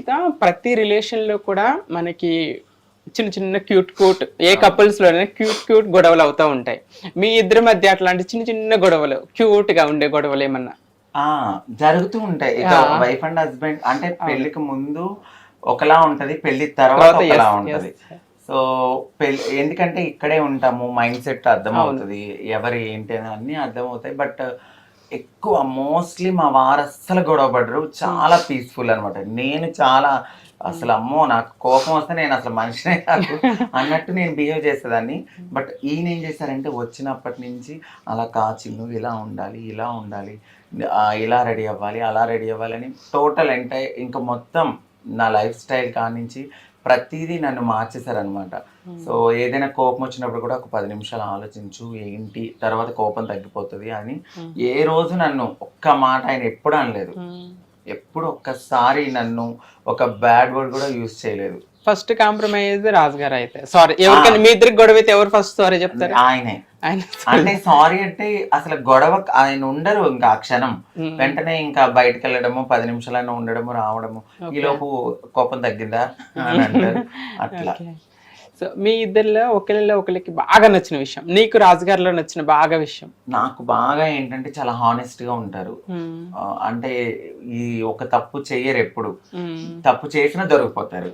అంకిత ప్రతి రిలేషన్లో కూడా మనకి చిన్న చిన్న క్యూట్ క్యూట్ ఏ కపుల్స్లోనే క్యూట్ క్యూట్ గొడవలు అవుతూ ఉంటాయి. మీ ఇద్దరి మధ్య అట్లాంటి చిన్న చిన్న గొడవలు క్యూట్గా ఉండే గొడవలు ఏమన్నా? జరుగుతూ ఉంటాయి. ఇక. వైఫ్ అండ్ హస్బెండ్ అంటే పెళ్ళికి ముందు ఒకలా ఉంటది పెళ్ళి తర్వాత ఒకలా yes, ఉంటది. సో పెళ్ళి ఎందుకంటే ఇక్కడే ఉంటాము మైండ్ సెట్ అర్థం అవుతుంది ఎవరు ఏంటి అని అన్ని అర్థం అవుతాయి బట్ ఎక్కువ మోస్ట్లీ మా వారు అస్సలు గొడవపడరు చాలా పీస్ఫుల్ అనమాట నేను చాలా అసలు అమ్మో నాకు కోపం వస్తే నేను అసలు మనిషినే కాదు అన్నట్టు నేను బిహేవ్ చేసేదాన్ని. బట్ ఈయన ఏం చేశారంటే వచ్చినప్పటి నుంచి అలా కాచి నువ్వు ఇలా ఉండాలి ఇలా ఉండాలి ఇలా రెడీ అవ్వాలి అలా రెడీ అవ్వాలి అని టోటల్ అంటే ఇంకా మొత్తం నా లైఫ్ స్టైల్ కానించి ప్రతిదీ నన్ను మార్చేశారనమాట సో ఏదైనా కోపం వచ్చినప్పుడు కూడా ఒక పది నిమిషాలు ఆలోచించు ఏంటి? తర్వాత కోపం తగ్గిపోతుంది అని ఏ రోజు నన్ను ఒక్క మాట ఆయన ఎప్పుడు అనలేదు. ఎప్పుడు ఒక్కసారి నన్ను ఒక బ్యాడ్ వర్డ్ కూడా యూజ్ చేయలేదు. ఫస్ట్ కాంప్రమైజ్ రాజు గారు అయితే. సారీ ఎవరికైనా మీ ఇద్దరికి గొడవ అయితే ఎవరు ఫస్ట్ సారీ చెప్తారు? ఆయన. అంటే సారీ అంటే అసలు గొడవ ఆయన ఉండరు ఇంకా ఆ క్షణం. వెంటనే ఇంకా బయటకు వెళ్ళడము పది నిమిషాలైనా ఉండడము రావడము. ఈలోపు కోపం తగ్గిందా అని అంటారు. అట్లా. సో మీ ఇద్దరిలో ఒకరిలో ఒకరికి బాగా నచ్చిన విషయం నీకు రాజుగారిలో నచ్చిన బాగా విషయం? నాకు బాగా ఏంటంటే చాలా హానెస్ట్గా ఉంటారు. ఆ, అంటే ఈ ఒక తప్పు చెయ్యరు ఎప్పుడు. తప్పు చేసినా దొరికిపోతారు.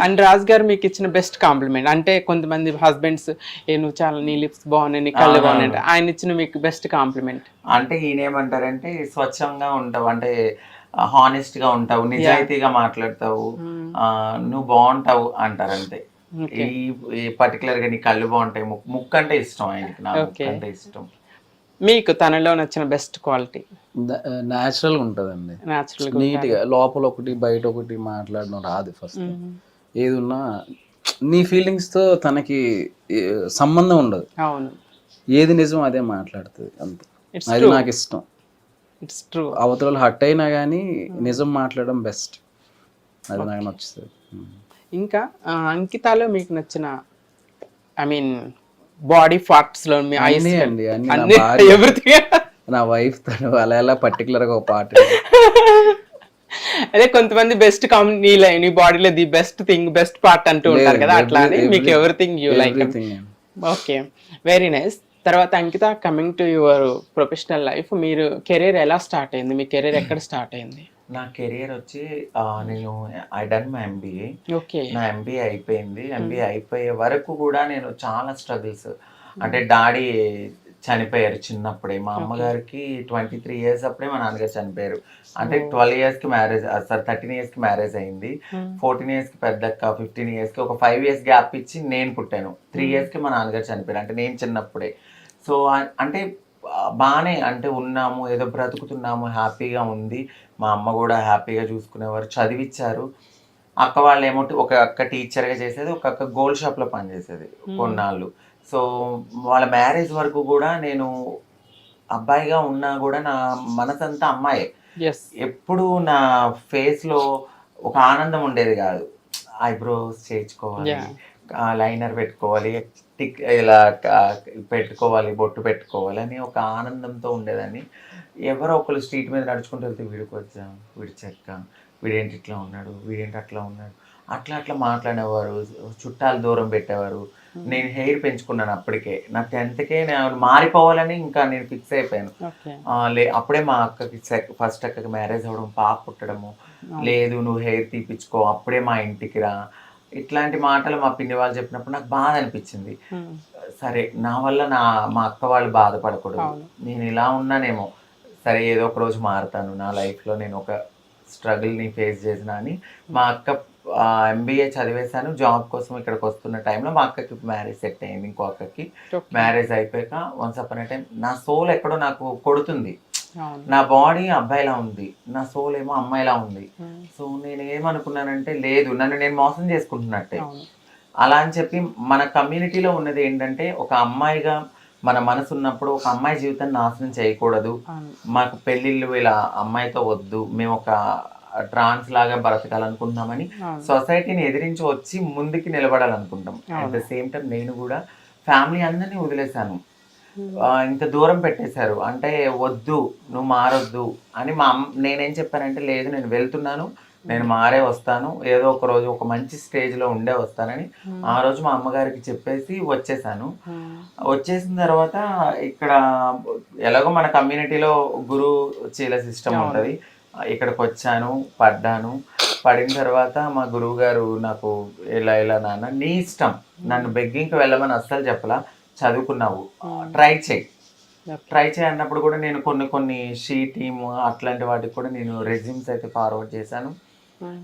అండ్ రాజు గారు మీకు ఇచ్చిన బెస్ట్ కాంప్లిమెంట్ అంటే కొంతమంది హస్బెండ్స్ ఏ నువ్వు చాలా నీ లిప్స్ బాగున్నాయి నీ కళ్ళు. బాగున్నాయి ఆయన ఇచ్చిన మీకు బెస్ట్ కాంప్లిమెంట్ అంటే ఈయన ఏమంటారంటే స్వచ్ఛంగా ఉంటావు. అంటే హానెస్ట్గా ఉంటావు నిజాయితీగా మాట్లాడతావు ఆ, నువ్వు బాగుంటావు అంటారు అంతే. ఈ పర్టికులర్గా నీ కళ్ళు బాగుంటాయి ముక్కు ముక్కు అంటే ఇష్టం ఆయనకి నా ముక్కు. అంటే ఇష్టం. మీకు తనలో నచ్చిన బెస్ట్ క్వాలిటీ న్యాచురల్గా ఉంటుందండి. న్యాచురల్ నీట్గా లోపల ఒకటి బయట ఒకటి మాట్లాడడం రాదు ఫస్ట్ ఏది ఉన్నా నీ ఫీలింగ్స్తో తనకి ఏ, సంబంధం ఉండదు. అవును. ఏది నిజం అదే మాట్లాడుతుంది అంతే. అది. నాకు ఇష్టం. ఇట్స్ ట్రూ అవతల హట్ అయినా కానీ నిజం మాట్లాడడం బెస్ట్ అది నాకు నచ్చుతుంది. ఉమ్. ఇంకా అంకితాలో మీకు నచ్చిన ఐ మీన్ బాడీ పార్ట్స్లో మీ ఐస్ అండి, అన్నీ నా. ఎవ్రీథింగ్ వైఫ్ తను అలా ఎలా పర్టికులర్గా ఒక పార్ట్ అదే కొంతమంది బెస్ట్ కామ్ నీ బాడీలో the best thing best part అంటూ ఉంటారు కదా అట్లా మీకు everything you like okay very nice తర్వాత Ankita coming to your professional life మీరు కెరీర్ ఎలా స్టార్ట్ అయింది? మీ కెరీర్ ఎక్కడ స్టార్ట్ అయింది? నా కెరియర్ వచ్చి నేను I done my MBA okay. నా ఎంబీఏ అయిపోయింది. ఎంబీఏ అయిపోయే వరకు కూడా నేను చాలా స్ట్రగుల్స్ అంటే డాడీ చనిపోయారు చిన్నప్పుడే. మా అమ్మగారికి ట్వంటీ త్రీ ఇయర్స్ అప్పుడే మా నాన్నగారు చనిపోయారు. అంటే ట్వెల్వ్ ఇయర్స్కి మ్యారేజ్ సార్ థర్టీన్ ఇయర్స్కి మ్యారేజ్ అయింది. ఫోర్టీన్ ఇయర్స్కి పెద్దక్క ఫిఫ్టీన్ ఇయర్స్కి ఒక ఫైవ్ ఇయర్స్ గ్యాప్ ఇచ్చి నేను పుట్టాను. త్రీ ఇయర్స్కి మా నాన్నగారు చనిపోయారు. అంటే నేను చిన్నప్పుడే. సో అంటే బాగానే అంటే ఉన్నాము ఏదో బ్రతుకుతున్నాము హ్యాపీగా ఉంది. మా అమ్మ కూడా హ్యాపీగా చూసుకునేవారు చదివిచ్చారు. అక్క వాళ్ళు ఏమో ఒక అక్క టీచర్గా చేసేది ఒక అక్క గోల్డ్ షాప్లో పనిచేసేది కొన్నాళ్ళు. సో వాళ్ళ మ్యారేజ్ వరకు కూడా నేను అబ్బాయిగా ఉన్నా కూడా నా మనసంతా అమ్మాయే. ఎప్పుడు నా ఫేస్లో ఒక ఆనందం ఉండేది కాదు. ఐబ్రోస్ చేయించుకోవాలి Yeah. లైనర్ పెట్టుకోవాలి టిక్ ఇలా పెట్టుకోవాలి బొట్టు పెట్టుకోవాలి అని ఒక ఆనందంతో ఉండేదాన్ని. ఎవరో ఒకరు స్ట్రీట్ మీద నడుచుకుంటూ వెళ్తే వీడికి వచ్చాం వీడి చెక్క వీడేంటి ఇట్లా ఉన్నాడు వీడేంటి అట్లా ఉన్నాడు అట్లా అట్లా మాట్లాడేవారు చుట్టాలు దూరం పెట్టేవారు నేను హెయిర్ పెంచుకున్నాను అప్పటికే. నా టెన్త్కే నేను మారిపోవాలని ఇంకా నేను ఫిక్స్ అయిపోయాను. లే అప్పుడే మా అక్కకి ఫస్ట్ అక్కకి మ్యారేజ్ అవ్వడం పాప పుట్టడము. లేదు నువ్వు హెయిర్ తీపిచ్చుకో అప్పుడే మా ఇంటికి రా. ఇట్లాంటి మాటలు మా పిన్ని వాళ్ళు చెప్పినప్పుడు నాకు బాధ అనిపించింది. సరే నా వల్ల నా మా అక్క వాళ్ళు బాధపడకూడదు. నేను ఇలా ఉన్నానేమో. సరే ఏదో ఒక రోజు మారుతాను. నా లైఫ్లో నేను ఒక స్ట్రగుల్ని ఫేస్ చేసిన అని మా అక్క ఎంబీఏ చదివేశాను. జాబ్ కోసం ఇక్కడికి వస్తున్న టైంలో మా అక్కకి మ్యారేజ్ సెట్ అయింది ఇంకో అక్కకి. మ్యారేజ్ అయిపోయాక వన్స్ అప్ టైం నా సోల్ ఎక్కడో నాకు కొడుతుంది. నా బాడీ అబ్బాయిలా ఉంది. నా సోల్ ఏమో అమ్మాయిలా ఉంది. సో నేను ఏమనుకున్నానంటే లేదు నన్ను నేను మోసం చేసుకుంటున్నట్టే. అలా అని చెప్పి మన కమ్యూనిటీలో ఉన్నది ఏంటంటే ఒక అమ్మాయిగా మన మనసు ఉన్నప్పుడు ఒక అమ్మాయి జీవితాన్ని నాశనం చేయకూడదు. మాకు పెళ్ళిళ్ళు ఇలా అమ్మాయితో వద్దు. మేము ఒక ట్రాన్స్ లాగా బ్రతకాలనుకుంటున్నామని. సొసైటీని ఎదిరించి వచ్చి ముందుకి నిలబడాలనుకుంటాం అట్ ద సేమ్ టైం నేను కూడా ఫ్యామిలీ అందరినీ వదిలేశాను. ఆ, ఇంత దూరం పెట్టేశారు. అంటే వద్దు నువ్వు మారొద్దు అని మా అమ్మ నేనేం చెప్పానంటే లేదు నేను వెళ్తున్నాను. నేను మారే వస్తాను. ఏదో ఒక రోజు ఒక మంచి స్టేజ్లో ఉండే వస్తానని ఆ రోజు మా అమ్మగారికి చెప్పేసి వచ్చేసాను వచ్చేసిన తర్వాత ఇక్కడ ఎలాగో మన కమ్యూనిటీలో గురు చీల సిస్టమ్ ఉంటుంది. ఇక్కడికి వచ్చాను పడ్డాను. పడిన తర్వాత మా గురువు గారు నాకు ఇలా ఇలా నాన్న నీ ఇష్టం. నన్ను బెగ్గింగ్కి వెళ్ళమని అస్సలు చెప్పలా. చదువుకున్నావు. ట్రై చేయి. ట్రై చేయన్నప్పుడు కూడా నేను కొన్ని కొన్ని షీ టీమ్ అట్లాంటి వాటికి కూడా నేను రెజ్యూమ్స్ అయితే ఫార్వర్డ్ చేశాను.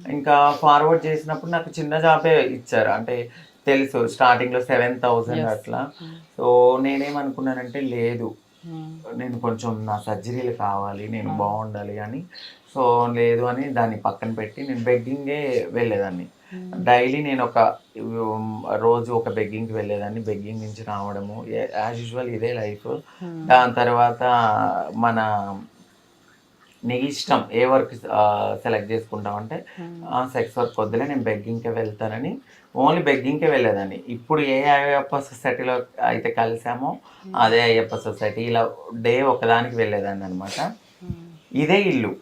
ఇంకా ఫార్వర్డ్ చేసినప్పుడు నాకు చిన్న జాబే ఇచ్చారు. అంటే తెలుసు స్టార్టింగ్లో సెవెన్ థౌసండ్ అట్లా. సో నేనేమనుకున్నానంటే లేదు. నేను కొంచెం నా సర్జరీలు కావాలి నేను బాగుండాలి అని. సో లేదు అని దాన్ని పక్కన పెట్టి నేను బెగ్గింగే వెళ్ళేదాన్ని. డైలీ నేను ఒక రోజు ఒక బెగ్గింగ్కి వెళ్ళేదాన్ని. బెగ్గింగ్ నుంచి రావడము యాజ్ యూజువల్ ఇదే లైఫ్. దాని తర్వాత మన నీకు ఇష్టం ఏ వర్క్ సెలెక్ట్ చేసుకుంటామంటే సెక్స్ వర్క్ వద్దులే నేను బెగ్గింగ్కే వెళ్తానని ఓన్లీ బెగ్గింగ్కే వెళ్ళేదాన్ని. ఇప్పుడు ఏ అయ్యప్ప సొసైటీలో అయితే కలిసామో అదే అయ్యప్ప సొసైటీ ఇలా డే ఒకదానికి వెళ్ళేదాన్ని అనమాట ఇదే ఇల్లు.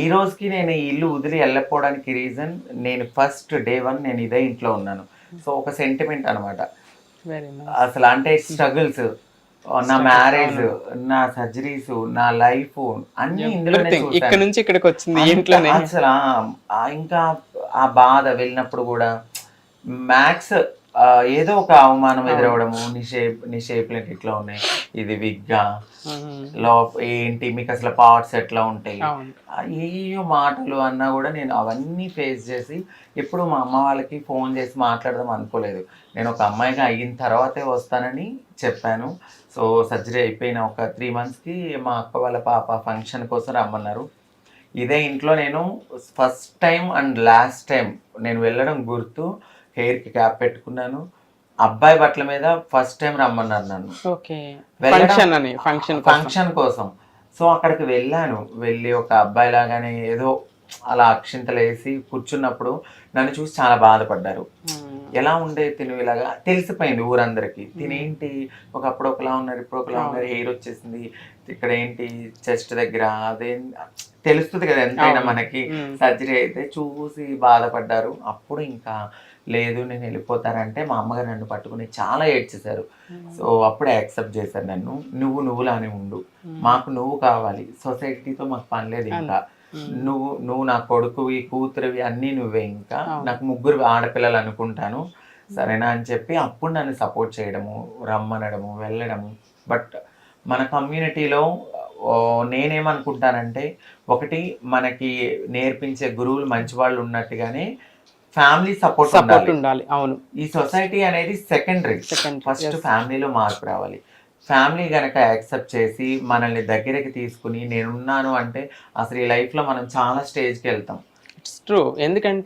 ఈ రోజుకి నేను ఈ ఇల్లు వదిలి వెళ్ళకపోవడానికి రీజన్ నేను ఫస్ట్ డే వన్ నేను ఇదే ఇంట్లో ఉన్నాను. సో ఒక సెంటిమెంట్ అనమాట అసలు అంటే స్ట్రగుల్స్ నా మ్యారేజ్ నా సర్జరీస్ నా లైఫ్ అన్ని ఇందులోనే ఎవ్రీథింగ్ ఇక్కడ. నుంచి ఇక్కడికి వచ్చింది ఇంట్లోనే. అసలు ఇంకా ఆ బాధ వెళ్ళినప్పుడు కూడా మ్యాథ్స్ ఏదో ఒక అవమానం ఎదురవడము నీ షేప్ నీ ఇట్లా ఉన్నాయి? ఇది విగ్గా. లో ఏంటి? మీకు అసలు పార్ట్స్ ఎట్లా ఉంటాయి? ఏయో మాటలు అన్నా కూడా నేను అవన్నీ ఫేస్ చేసి ఎప్పుడు మా అమ్మ వాళ్ళకి ఫోన్ చేసి మాట్లాడదాం అనుకోలేదు. నేను ఒక అమ్మాయిగా అయిన తర్వాతే వస్తానని చెప్పాను. సో సర్జరీ అయిపోయిన ఒక త్రీ మంత్స్కి మా అక్క వాళ్ళ పాప ఫంక్షన్ కోసం రమ్మన్నారు. ఇదే ఇంట్లో నేను first time and last time నేను వెళ్ళడం గుర్తు హెయిర్కి క్యాప్ పెట్టుకున్నాను. అబ్బాయి బట్టల మీద ఫస్ట్ టైం రమ్మన్నారు నన్ను. ఓకే. వెళ్ళడం- ఫంక్షన్ అని ఫంక్షన్ ఫంక్షన్ కోసం. సో అక్కడికి వెళ్ళాను. వెళ్ళి ఒక అబ్బాయి లాగానే ఏదో అలా అక్షింతలు వేసి కూర్చున్నప్పుడు నన్ను చూసి చాలా బాధపడ్డారు. ఎలా ఉండే తిను ఇలాగా? తెలిసిపోయింది ఊరందరికి. తినేంటి? ఒకప్పుడు ఒకలా ఉన్నారు ఇప్పుడు ఒకలా ఉన్నారు హెయిర్ వచ్చేసింది. ఇక్కడ ఏంటి? చెస్ట్ దగ్గర అదే తెలుస్తుంది కదా ఎంతైనా మనకి. సర్జరీ అయితే చూసి బాధపడ్డారు. అప్పుడు ఇంకా లేదు నేను వెళ్ళిపోతానంటే మా అమ్మగారు నన్ను పట్టుకుని చాలా ఏడ్చేశారు. సో అప్పుడే యాక్సెప్ట్ చేశారు నన్ను. నువ్వు నువ్వులానే ఉండు. మాకు నువ్వు కావాలి. సొసైటీతో మాకు పని లేదు ఇంకా. నువ్వు నువ్వు నా కొడుకువి కూతురువి అన్నీ నువ్వే ఇంకా. నాకు ముగ్గురు ఆడపిల్లలు అనుకుంటాను. సరేనా అని చెప్పి అప్పుడు నన్ను సపోర్ట్ చేయడము రమ్మనడము వెళ్ళడము. బట్ మన కమ్యూనిటీలో నేనేమనుకుంటానంటే ఒకటి మనకి నేర్పించే గురువులు మంచి వాళ్ళు ఉన్నట్టుగానే ఫ్యామిలీ సపోర్ట్ సపోర్ట్ ఉండాలి. అవును. ఈ సొసైటీ అనేది సెకండరీ. ఫస్ట్ ఫ్యామిలీలో మార్పు రావాలి. ఫ్యామిలీ కనుక యాక్సెప్ట్ చేసి మనల్ని దగ్గరికి తీసుకుని నేనున్నాను అంటే అసలు ఈ లైఫ్లో మనం చాలా స్టేజ్కి వెళ్తాం. ఇట్స్ ట్రూ ఎందుకంటే